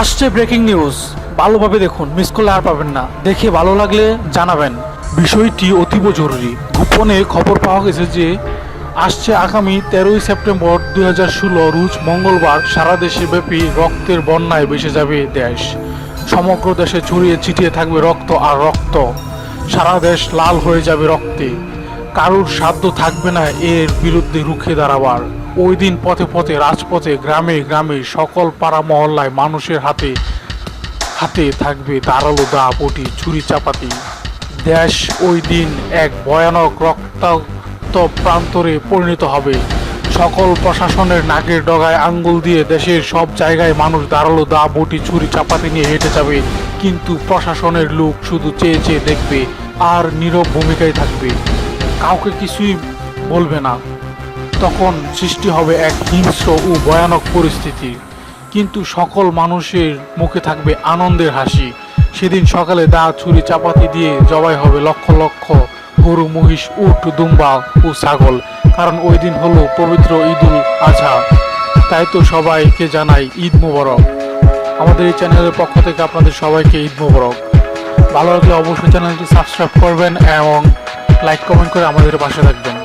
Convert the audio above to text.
আসছে breaking news ভালোভাবে দেখুন মিস করলে আর পাবেন না। দেখে ভালো লাগলে জানাবেন। বিষয়টি অতীব জরুরি। গোপনে খবর পাওয়া গেছে যে, আসছে আগামী তেরোই সেপ্টেম্বর দুই হাজার ষোলো রোজ মঙ্গলবার সারা দেশে ব্যাপী রক্তের বন্যায় ভেসে যাবে দেশ। সমগ্র দেশে ছড়িয়ে ছিটিয়ে থাকবে রক্ত আর রক্ত। সারা দেশ লাল হয়ে যাবে রক্তে। কারুর সাধ্য থাকবে না এর বিরুদ্ধে রুখে দাঁড়াবার। ওই দিন পথে পথে, রাজপথে, গ্রামে গ্রামে সকল পাড়া মহল্লায় মানুষের হাতে হাতে থাকবে দাঁড়াল দা পটি ছুরি চাপাতি। দেশ ওই দিন এক ভয়ানক রক্তাক্ত প্রান্তরে পরিণত হবে। সকল প্রশাসনের নাকের ডগায় আঙ্গুল দিয়ে দেশের সব জায়গায় মানুষ দাঁড়াল দা বটি ছুরি চাপাতি নিয়ে হেঁটে যাবে। কিন্তু প্রশাসনের লোক শুধু চেয়ে চেয়ে দেখবে, আর নীরব ভূমিকায় থাকবে। কাউকে কিছুই বলবে না। তখন সৃষ্টি হবে এক হিংস্র ও ভয়ানক পরিস্থিতি। কিন্তু সকল মানুষের মুখে থাকবে আনন্দের হাসি। সেদিন সকালে দা ছুরি চাপাতি দিয়ে জবাই হবে লক্ষ লক্ষ গরু, মহিষ, উট, দুম্বা ও ছাগল। কারণ ওই দিন হলো পবিত্র ঈদুল আজহা। তাই তো সবাইকে জানাই ঈদ মুবারক। আমাদের এই চ্যানেলের পক্ষ থেকে আপনাদের সবাইকে ঈদ মুবারক। ভালো লাগলে অবশ্যই চ্যানেলটি সাবস্ক্রাইব করবেন এবং লাইক, কমেন্ট করে আমাদের পাশে থাকবেন।